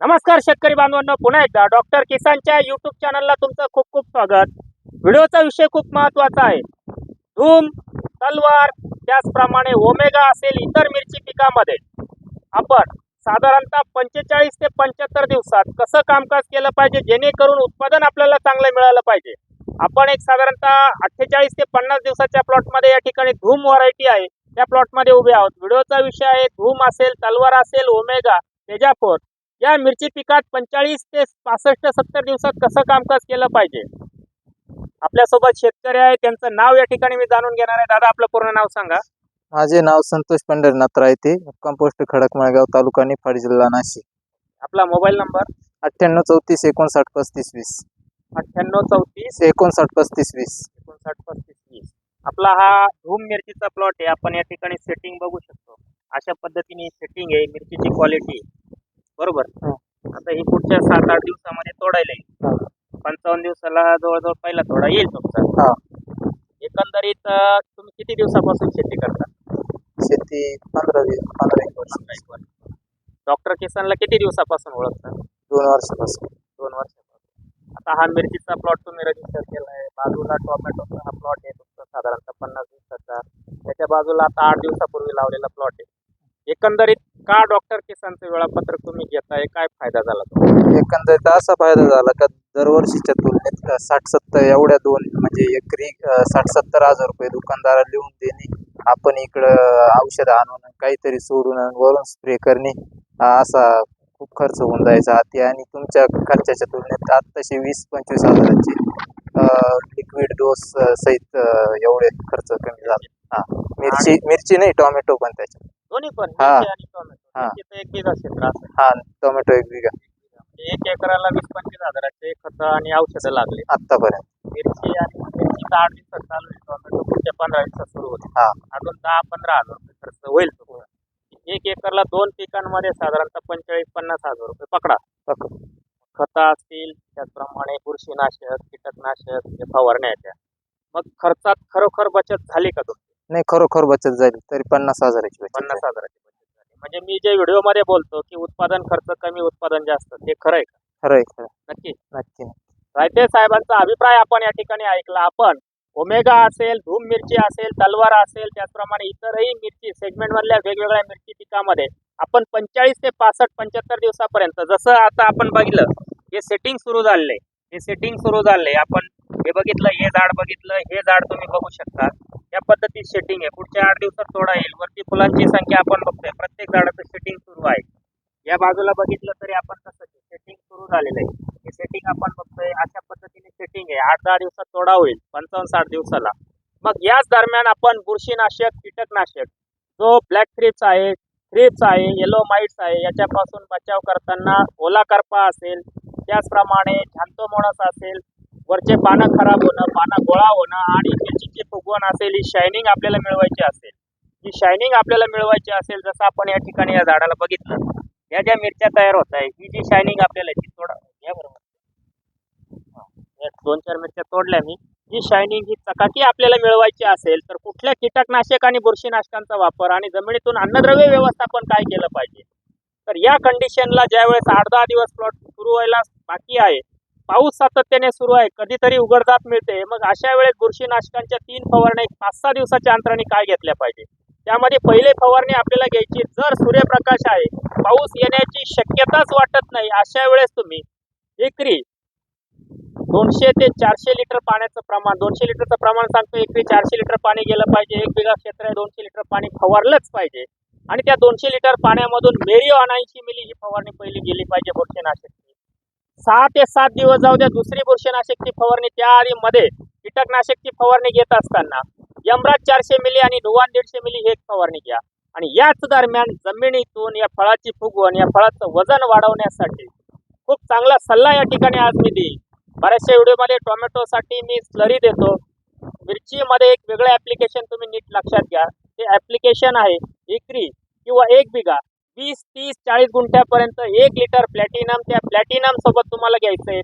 नमस्कार शेतकरी बांधवांनो पुन्हा एकदा डॉक्टर किसानच्या युट्यूब चॅनलला तुमचं खूप खूप स्वागत. व्हिडिओचा विषय खूप महत्त्वाचा आहे. धूम तलवार त्याचप्रमाणे ओमेगा असेल इतर मिरची पिकामध्ये. आपण साधारणतः पंचेचाळीस ते पंच्याहत्तर दिवसात कसं कामकाज केलं पाहिजे जेणेकरून उत्पादन आपल्याला चांगलं मिळालं पाहिजे? आपण एक साधारणतः अठ्ठेचाळीस ते पन्नास दिवसाच्या प्लॉटमध्ये या ठिकाणी धूम व्हरायटी आहे. त्या प्लॉटमध्ये उभे आहोत. व्हिडिओचा विषय आहे धूम असेल तलवार असेल ओमेगा तेजाफोर. या मिरची पिकात पंचाळीस ते पासष्ट सत्तर दिवसात कसं कामकाज केलं पाहिजे? आपल्यासोबत शेतकरी आहे त्यांचं नाव या ठिकाणी मी जाणून घेणार आहे. दादा आपलं पूर्ण नाव सांगा. माझे नाव संतोष पंढरीनाथ रायते कंपोस्ट खडकमाळगाव तालुका निफाड जिल्हा नाशिक. आपला मोबाईल नंबर? अठ्ठ्याण्णव चौतीस एकोणसाठ पस्तीस वीस. अठ्ठ्याण्णव चौतीस एकोणसाठ पस्तीस वीस. एकोणसाठ पस्तीस वीस. आपला हा धूम मिरचीचा प्लॉट आहे. आपण या ठिकाणी सेटिंग बघू शकतो. अशा पद्धतीने सेटिंग आहे मिरचीची क्वालिटी बरोबर. हो. आता ही पुढच्या सात आठ दिवसामध्ये तोडायला येईल. पंचावन्न दिवसाला जवळजवळ पहिला थोडा येईल तुमचा. हा. एकंदरीत तुम्ही किती दिवसापासून शेती करता? शेती पंधरा वीस पंधरा एक वर्ष. डॉक्टर किसनला किती दिवसापासून ओळखता? दोन वर्षापासून. दोन वर्षापासून. आता हा मिरचीचा प्लॉट तुम्ही रजिस्टर केला आहे बाजूला टोमॅटोचा हा प्लॉट आहे तुमचा साधारणतः पन्नास दिवसाचा. त्याच्या बाजूला आता आठ दिवसापूर्वी लावलेला प्लॉट आहे. एकंदरीत का डॉक्टर किसानचं वेळापत्रक तुम्ही घेताय? काय फायदा झाला तुम्हाला? एकंदरीत असा फायदा झाला का दरवर्षीच्या तुलनेत साठ सत्तर एवढ्या दोन म्हणजे एकरी साठ सत्तर हजार रुपये दुकानदाराला लिहून देणे आपण इकडं औषध आणून काहीतरी सोडून वरून स्प्रे करणे असा खूप खर्च होऊन जायचा हाती आणि तुमच्या खर्चाच्या तुलनेत आत्ताशे वीस पंचवीस हजाराचे लिक्विड डोस सहित एवढे खर्च कमी झाला. हा मिरची मिरची नाही टोमॅटो पण त्याच्यात. दोन्ही पण हा. मिरची आणि टोमॅटो. हा. मिरचीचं एक बिघा क्षेत्र असेल हा टोमॅटो एक बिघा म्हणजे एक एकराला वीस पंचवीस हजाराचे खत आणि औषधं लागले. आत्तापर्यंत मिरची आणि मिरचीचा आठ दिवसात चालू आहे टोमॅटो. पुढच्या पंधरा दिवसात सुरू होते. हा. अजून दहा पंधरा हजार रुपये खर्च होईल एक एकरला दोन पिकांमध्ये साधारणतः पंचेचाळीस पन्नास हजार रुपये पकडा. पक- खतं असतील त्याचप्रमाणे बुरशीनाशक कीटकनाशक हे फवारण्या मग खर्चात खरोखर बचत झाली का तुमची? नाही खरोखर बचत झाली. तरी पन्नास हजाराची बचत पन्नास झाली. हजाराची बचत झाली. म्हणजे मी जे व्हिडिओमध्ये बोलतो की उत्पादन खर्च कमी उत्पादन जास्त. ते खरं आहे का? खरं आहे खरं नक्की. नक्की रायते साहेबांचा अभिप्राय आपण या ठिकाणी ऐकला. आपण ओमेगा असेल धूम मिरची असेल तलवार असेल त्याचप्रमाणे इतरही मिरची सेगमेंट मधल्या वेगवेगळ्या मिरची पिकामध्ये आपण पंचेचाळीस ते पासष्ट पंच्याहत्तर दिवसापर्यंत जसं आता आपण बघितलं हे सेटिंग सुरू झालंय हे सेटिंग सुरू झालंय आपण हे बघितलं हे झाड बघितलं हे झाड तुम्ही बघू शकता. या पद्धतीत सेटिंग आहे. पुढच्या आठ दिवसात तोडा येईल. वरती फुलांची संख्या आपण बघतोय. प्रत्येक झाडाचं सेटिंग सुरू आहे. या बाजूला बघितलं तरी आपण कसं सेटिंग सुरू झालेलं आहे. हे सेटिंग आपण बघतोय. अशा पद्धतीने सेटिंग आहे. आठ दहा दिवसात तोडा होईल. पंचावन्न साठ दिवसाला. मग याच दरम्यान आपण बुरशीनाशक कीटकनाशक जो ब्लॅक थ्रिप्स आहे थ्रिप्स आहे येलो माइट्स आहे याच्यापासून बचाव करताना ओला करपा असेल त्याचप्रमाणे झांतोमोणस असेल वरचे पानं खराब होणं पानं गोळा होणं आणि मिरचीची फुगवण असेल ही शायनिंग आपल्याला मिळवायची असेल. ही शायनिंग आपल्याला मिळवायची असेल जसं आपण या ठिकाणी या झाडाला बघितलं या ज्या मिरच्या तयार होत आहे ही जी शायनिंग आपल्याला ती थोडा बरोबर. दोन चार मिरच्या तोडल्या मी. जी शायनिंग ही चकाकी आपल्याला मिळवायची असेल तर कुठल्या कीटकनाशक आणि बुरशीनाशकांचा वापर आणि जमिनीतून अन्नद्रव्य व्यवस्थापन काय केलं पाहिजे? तर या कंडिशनला ज्यावेळेस आठ दहा दिवस प्लॉट सुरू व्हायला बाकी आहे पाऊस सातत्याने सुरू आहे. कधीतरी उघडदात मिळते. मग अशा वेळेस बुरशीनाशकांच्या तीन फवारण्या एक पाच सहा दिवसाच्या अंतराने काय घेतल्या पाहिजे? त्यामध्ये पहिले फवारणी आपल्याला घ्यायची. जर सूर्यप्रकाश आहे पाऊस येण्याची शक्यताच वाटत नाही अशा वेळेस तुम्ही एकरी दोनशे ते चारशे लिटर पाण्याचं प्रमाण दोनशे लिटरचं प्रमाण सांगतो एकरी चारशे लिटर पाणी गेलं पाहिजे. एक बिघा क्षेत्र आहे दोनशे लिटर पाणी फवारलंच पाहिजे. आणि त्या दोनशे लिटर पाण्यामधून मेरिओ अनाऐंशी मिली ही फवारणी पहिली गेली पाहिजे बुरशीनाशक. सहा ते सात दिवस जाऊ द्या दुसरी बुरशीनाशकची फवारणी त्याआधी मध्ये कीटकनाशकची फवारणी घेत असताना यमराज चारशे मिली आणि नुवान दीडशे मिली हे फवारणी घ्या. आणि याच दरम्यान जमिनीतून या फळाची फुगवण या फळाचं वजन वाढवण्यासाठी खूप चांगला सल्ला या ठिकाणी आज मी देईन. बऱ्याचशा व्हिडिओमध्ये टोमॅटोसाठी मी स्लरी देतो. मिरचीमध्ये एक वेगळं ॲप्लिकेशन तुम्ही नीट लक्षात घ्या. ते ॲप्लिकेशन आहे एकरी किंवा एक बिघा. वीस तीस चाळीस गुंठ्यापर्यंत एक लिटर प्लॅटिनम त्या प्लॅटिनम सोबत तुम्हाला घ्यायचं आहे.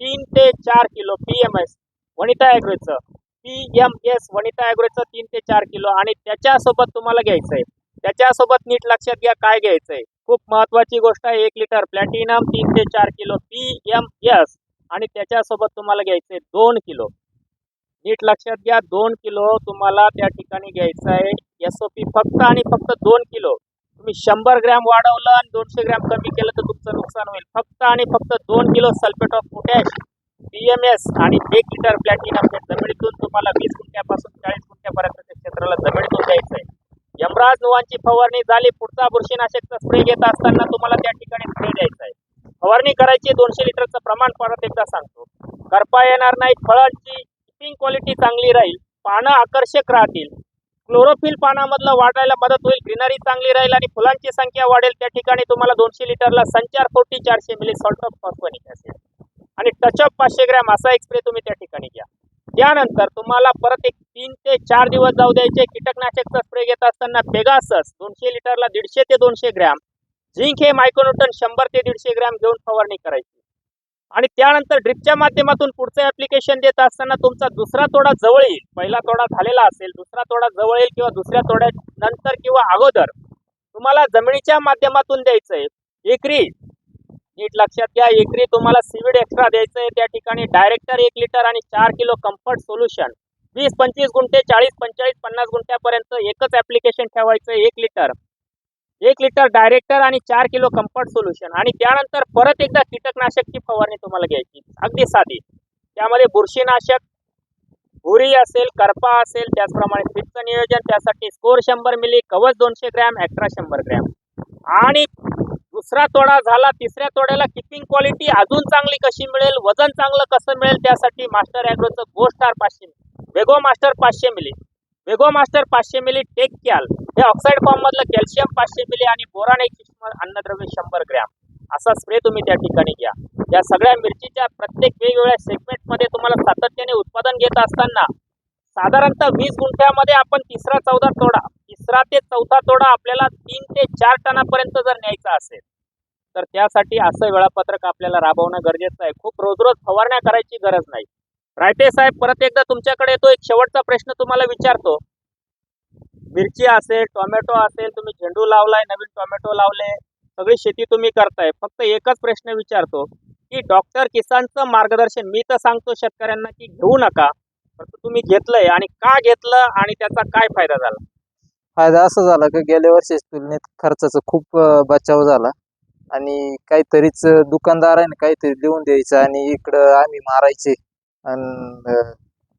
तीन ते चार kilo P M S Vanita ॲग्रोचं. P M S Vanita ॲग्रोचं तीन ते चार किलो. आणि त्याच्यासोबत तुम्हाला घ्यायचं आहे. त्याच्यासोबत नीट लक्षात घ्या काय घ्यायचं आहे. खूप महत्वाची गोष्ट आहे एक लिटर प्लॅटिनम तीन ते चार किलो पी एम एस आणि त्याच्यासोबत तुम्हाला घ्यायचं आहे दोन किलो. नीट लक्षात घ्या दोन किलो तुम्हाला त्या ठिकाणी घ्यायचं आहे. एस ओ पी फक्त आणि फक्त दोन किलो. तुम्ही शंभर ग्रॅम वाढवलं आणि दोनशे ग्रॅम कमी केलं तर तुमचं नुकसान होईल. फक्त आणि फक्त दोन kilo sulphate of potash B M S आणि एक लिटर प्लॅटिनम हे जमिनीतून तुम्हाला वीस गुंठ्यापासून चाळीस गुंठ्यापर्यंतच्या क्षेत्राला जमिनीतून द्यायचं आहे. यमराज नुवांची फवारणी झाली पुढचा बुरशीनाशकचा स्प्रे घेत असताना तुम्हाला त्या ठिकाणी स्प्रे द्यायचा आहे. फवारणी करायची दोनशे लिटरचं प्रमाण परत एकदा सांगतो. करपा येणार नाही फळांची किपिंग क्वालिटी चांगली राहील पानं आकर्षक राहतील. क्लोरोफिल पानामधलं वाढायला मदत होईल. ग्रीनरी चांगली राहील आणि फुलांची संख्या वाढेल. त्या ठिकाणी तुम्हाला दोनशे लिटरला संचार फोर्टी चारशे मिली सॉल्ट ऑफ फॉस्फोनिक ऍसिड आणि टचअप पाचशे ग्रॅम असा एक स्प्रे तुम्ही त्या ठिकाणी घ्या. त्यानंतर तुम्हाला परत एक तीन ते चार दिवस जाऊ द्यायचे. कीटकनाशकचा स्प्रे घेत असताना पेगासस दोनशे लिटरला दीडशे ते दोनशे ग्रॅम. झिंक हे मायक्रोन्यूटन शंभर ते दीडशे ग्रॅम घेऊन फवारणी करायची. आणि त्यानंतर ड्रिपच्या माध्यमातून पुढचं ऍप्लिकेशन देत असताना तुमचा दुसरा तोडा जवळ येईल. पहिला तोडा झालेला असेल दुसरा तोडा जवळ येईल किंवा दुसऱ्या तोड्या नंतर किंवा अगोदर तुम्हाला जमिनीच्या माध्यमातून द्यायचंय. एकरी नीट लक्षात घ्या एकरी तुम्हाला सिविड एक्स्ट्रा द्यायचं आहे त्या ठिकाणी डायरेक्टर एक लिटर आणि चार किलो कम्फर्ट सोल्युशन वीस पंचवीस गुंठे चाळीस पंचेचाळीस पन्नास गुंठ्यापर्यंत एकच ऍप्लिकेशन ठेवायचं एक लिटर एक लिटर डायरेक्टर आणि चार किलो कम्फर्ट सोल्युशन आणि त्यानंतर परत एकदा कीटकनाशकची फवारणी तुम्हाला घ्यायची. अगदी साधी. त्यामध्ये बुरशीनाशक भुरी असेल करपा असेल त्याचप्रमाणे स्ट्रिपचं नियोजन त्यासाठी स्कोर शंभर मिली कवच दोनशे ग्रॅम ॲक्ट्रा शंभर ग्रॅम. आणि दुसरा तोडा झाला तिसऱ्या तोड्याला किपिंग क्वालिटी अजून चांगली कशी मिळेल वजन चांगलं कसं मिळेल त्यासाठी मास्टर ॲग्रोचं गो स्टार पाचशे वेगो मास्टर पाचशे मिली वेगो मास्टर पाचशे मिली टेक कॅल हे ऑक्साईड फॉर्म मधलं कॅल्शियम पाचशे मिली आणि बोरान एक सूक्ष्म अन्नद्रव्य शंभर ग्रॅम. असा स्प्रे तुम्ही त्या ठिकाणी घ्या. या सगळ्या मिरचीच्या प्रत्येक वेगवेगळ्या सेगमेंटमध्ये तुम्हाला सातत्याने उत्पादन घेत असताना साधारणतः वीस गुंठ्यामध्ये आपण तिसरा चौदा तोडा तिसरा ते चौथा तोडा आपल्याला तीन ते चार टनापर्यंत जर न्यायचा असेल तर त्यासाठी असं वेळापत्रक आपल्याला राबवणं गरजेचं आहे. खूप रोज रोज फवारण्या करायची गरज नाही. रायते साहेब परत एकदा तुमच्याकडे येतो. एक शेवटचा प्रश्न तुम्हाला विचारतो. मिरची असेल टोमॅटो असेल तुम्ही झेंडू लावलाय नवीन टोमॅटो लावले सगळी शेती तुम्ही करताय. फक्त एकच प्रश्न विचारतो की डॉक्टर किसानचं मार्गदर्शन मी तर सांगतो शेतकऱ्यांना की घेऊ नका फक्त तुम्ही घेतलंय आणि का घेतलं आणि त्याचा काय फायदा झाला? फायदा असं झाला की गेल्या वर्षी तुलनेत खर्चाचा खूप बचाव झाला. आणि काहीतरीच अं, दुकानदाराने काहीतरी लिहून द्यायचं आणि इकडं आम्ही मारायचे. आणि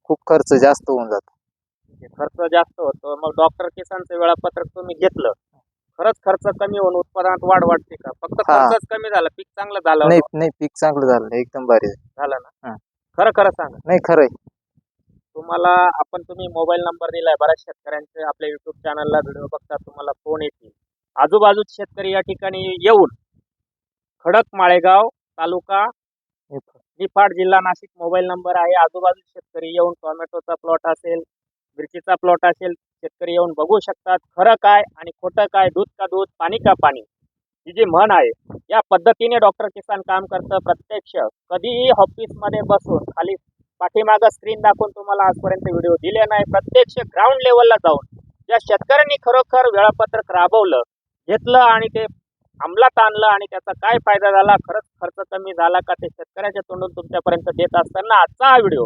खूप खर्च जास्त होऊन जातो. खर्च जास्त होतो मग डॉक्टर किसानचं वेळापत्रक तुम्ही घेतलं खरंच खर्च कमी होऊन उत्पादनात वाढ वाटते का? फक्त हा. खर्चच कमी झाला पीक चांगलं झालं. नाही नाही पीक चांगलं झालं एकदम भारी झालं. झालं ना? हा. खरं खरं सांगा. नाही खरंय. तुम्हाला आपण तुम्ही मोबाईल नंबर दिलाय बऱ्याच शेतकऱ्यांचे आपल्या युट्यूब चॅनलला व्हिडिओ बघतात तुम्हाला फोन येतील. आजूबाजूचे शेतकरी या ठिकाणी येऊन खडक माळेगाव तालुका निफाड जिल्हा नाशिक मोबाईल नंबर आहे. आजूबाजूचे शेतकरी येऊन टोमॅटोचा प्लॉट असेल मिरचीचा प्लॉट असेल शेतकरी येऊन बघू शकतात खरं काय आणि खोटं काय दूध का दूध पाणी का पाणी. ही जी म्हण आहे या पद्धतीने डॉक्टर किसान काम करतं. प्रत्यक्ष कधीही ऑफिसमध्ये बसून खाली पाठीमागं स्क्रीन दाखवून तुम्हाला आजपर्यंत व्हिडिओ दिले नाही. प्रत्यक्ष ग्राउंड लेवलला जाऊन ज्या शेतकऱ्यांनी खरोखर वेळापत्रक राबवलं घेतलं आणि ते अंमलात आणलं आणि त्याचा काय फायदा झाला खरंच खर्च कमी झाला का ते शेतकऱ्याच्या तोंडून तुमच्यापर्यंत देत असताना आजचा हा व्हिडिओ